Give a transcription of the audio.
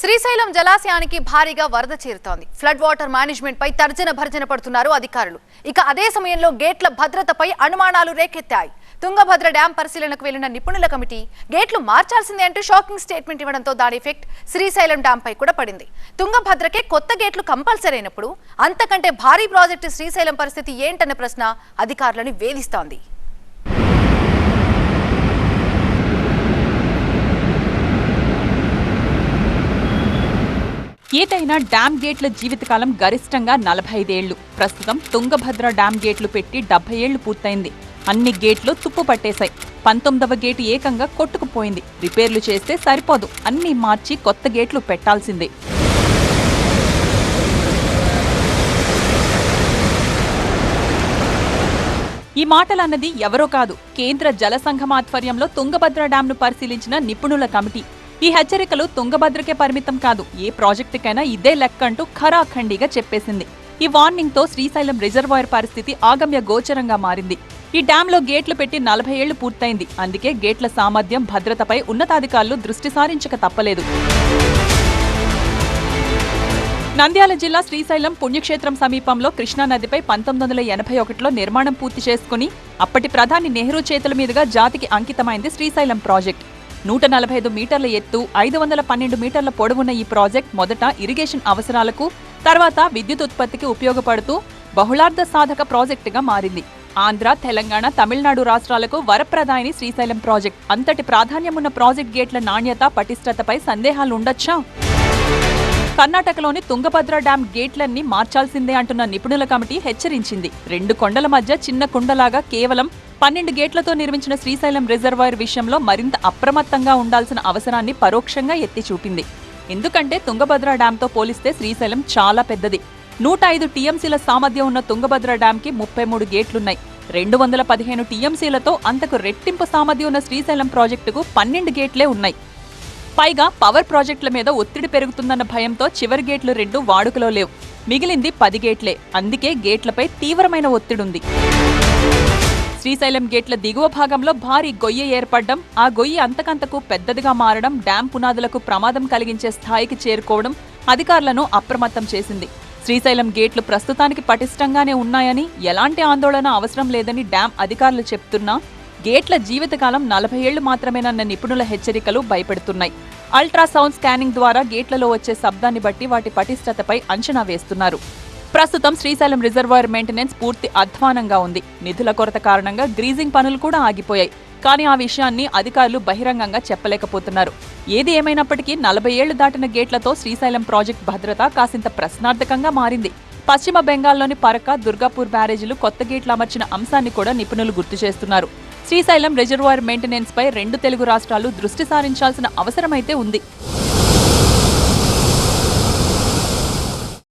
శ్రీశైలం జలాశయానికి భారీగా వరద చేరుతోంది. ఫ్లడ్ వాటర్ మేనేజ్మెంట్ పై తర్జన భర్జన పడుతున్నారు అధికారులు. ఇక అదే సమయంలో గేట్ల భద్రతపై అనుమానాలు రేకెత్తాయి. తుంగభద్ర డ్యాం పరిశీలనకు వెళ్ళిన నిపుణుల కమిటీ గేట్లు మార్చాల్సిందే అంటూ షాకింగ్ స్టేట్మెంట్ ఇవ్వడంతో దాని ఎఫెక్ట్ శ్రీశైలం డ్యాం పై కూడా పడింది. తుంగభద్రకే కొత్త గేట్లు కంపల్సరీ అయినప్పుడు అంతకంటే భారీ ప్రాజెక్టు శ్రీశైలం పరిస్థితి ఏంటన్న ప్రశ్న అధికారులను వేధిస్తోంది. ఏదైనా డ్యామ్ గేట్ల జీవితకాలం గరిష్టంగా నలభై ఐదేళ్ళు ప్రస్తుతం తుంగభద్ర డ్యామ్ గేట్లు పెట్టి డెబ్బై ఏళ్ళు పూర్తయింది. అన్ని గేట్లు తుప్పు పట్టేశాయి. పంతొమ్మిదవ గేటు ఏకంగా కొట్టుకుపోయింది. రిపేర్లు చేస్తే సరిపోదు. అన్నీ మార్చి కొత్త గేట్లు పెట్టాల్సిందే. ఈ మాటలన్నది ఎవరో కాదు. కేంద్ర జల సంఘం ఆధ్వర్యంలో తుంగభద్ర డ్యాంను పరిశీలించిన నిపుణుల కమిటీ. ఈ హెచ్చరికలు తుంగభద్రకే పరిమితం కాదు. ఏ ప్రాజెక్టుకైనా ఇదే లెక్క అంటూ ఖరాఖండిగా చెప్పేసింది. ఈ వార్నింగ్తో శ్రీశైలం రిజర్వాయర్ పరిస్థితి ఆగమ్య గోచరంగా మారింది. ఈ డ్యాంలో గేట్లు పెట్టి నలభై ఏళ్ళు పూర్తయింది. అందుకే గేట్ల సామర్థ్యం భద్రతపై ఉన్నతాధికారులు దృష్టి సారించక తప్పలేదు. నంద్యాల జిల్లా శ్రీశైలం పుణ్యక్షేత్రం సమీపంలో కృష్ణానదిపై పంతొమ్మిది వందల ఎనభై ఒకటిలో నిర్మాణం పూర్తి చేసుకుని అప్పటి ప్రధాని నెహ్రూ చేతుల మీదుగా జాతికి అంకితమైంది శ్రీశైలం ప్రాజెక్ట్. నూట నలభై ఐదు మీటర్ల ఎత్తు ఐదు వందల పన్నెండు మీటర్ల పొడవున్న ఈ ప్రాజెక్ట్ మొదట ఇరిగేషన్ అవసరాలకు తర్వాత విద్యుత్ ఉత్పత్తికి ఉపయోగపడుతూ బహుళార్థ సాధక ప్రాజెక్టుగా మారింది. ఆంధ్ర తెలంగాణ తమిళనాడు రాష్ట్రాలకు వరప్రదాయని శ్రీశైలం ప్రాజెక్ట్. అంతటి ప్రాధాన్యమున్న ప్రాజెక్ట్ గేట్ల నాణ్యత పటిష్టతపై సందేహాలు ఉండొచ్చా కర్ణాటకలోని తుంగభద్ర డ్యాం గేట్లన్నీ మార్చాల్సిందే అంటున్న నిపుణుల కమిటీ హెచ్చరించింది. రెండు కొండల మధ్య చిన్న కుండలాగా కేవలం పన్నెండు గేట్లతో నిర్మించిన శ్రీశైలం రిజర్వాయర్ విషయంలో మరింత అప్రమత్తంగా ఉండాల్సిన అవసరాన్ని పరోక్షంగా ఎత్తి చూపింది. ఎందుకంటే తుంగభద్ర డ్యాంతో పోలిస్తే శ్రీశైలం చాలా పెద్దది. నూట ఐదు టీఎంసీల సామర్థ్యం ఉన్న తుంగభద్ర డ్యాంకి ముప్పై మూడు గేట్లున్నాయి. రెండు వందల పదిహేను టీఎంసీలతో అంతకు రెట్టింపు సామర్థ్యం ఉన్న శ్రీశైలం ప్రాజెక్టుకు పన్నెండు గేట్లే ఉన్నాయి. పైగా పవర్ ప్రాజెక్టుల మీద ఒత్తిడి పెరుగుతుందన్న భయంతో చివరి గేట్లు రెండు వాడుకలో లేవు. మిగిలింది పది గేట్లే. అందుకే గేట్లపై తీవ్రమైన ఒత్తిడుంది. శ్రీశైలం గేట్ల దిగువ భాగంలో భారీ గొయ్య ఏర్పడడం ఆ గొయ్యి అంతకంతకు పెద్దదిగా మారడం డ్యాం పునాదులకు ప్రమాదం కలిగించే స్థాయికి చేరుకోవడం అధికారులను అప్రమత్తం చేసింది. శ్రీశైలం గేట్లు ప్రస్తుతానికి పటిష్టంగానే ఉన్నాయని ఎలాంటి ఆందోళన అవసరం లేదని డ్యాం అధికారులు చెప్తున్నా గేట్ల జీవితకాలం నలభై ఏళ్ళు మాత్రమేనన్న నిపుణుల హెచ్చరికలు భయపెడుతున్నాయి. అల్ట్రాసౌండ్ స్కానింగ్ ద్వారా గేట్లలో వచ్చే శబ్దాన్ని బట్టి వాటి పటిష్టతపై అంచనా వేస్తున్నారు. ప్రస్తుతం శ్రీశైలం రిజర్వాయర్ మెయింటెనెన్స్ పూర్తి అధ్వానంగా ఉంది. నిధుల కొరత కారణంగా గ్రీజింగ్ పనులు కూడా ఆగిపోయాయి. కానీ ఆ విషయాన్ని అధికారులు బహిరంగంగా చెప్పలేకపోతున్నారు. ఏది ఏమైనప్పటికీ నలభై ఏళ్ళు దాటిన గేట్లతో శ్రీశైలం ప్రాజెక్ట్ భద్రత కాసింత ప్రశ్నార్థకంగా మారింది. పశ్చిమ బెంగాల్లోని పరక దుర్గాపూర్ బ్యారేజీలు కొత్త గేట్లు అమర్చిన అంశాన్ని కూడా నిపుణులు గుర్తు చేస్తున్నారు. శ్రీశైలం రిజర్వాయర్ మెయింటెనెన్స్ పై రెండు తెలుగు రాష్ట్రాలు దృష్టి సారించాల్సిన అవసరమైతే ఉంది.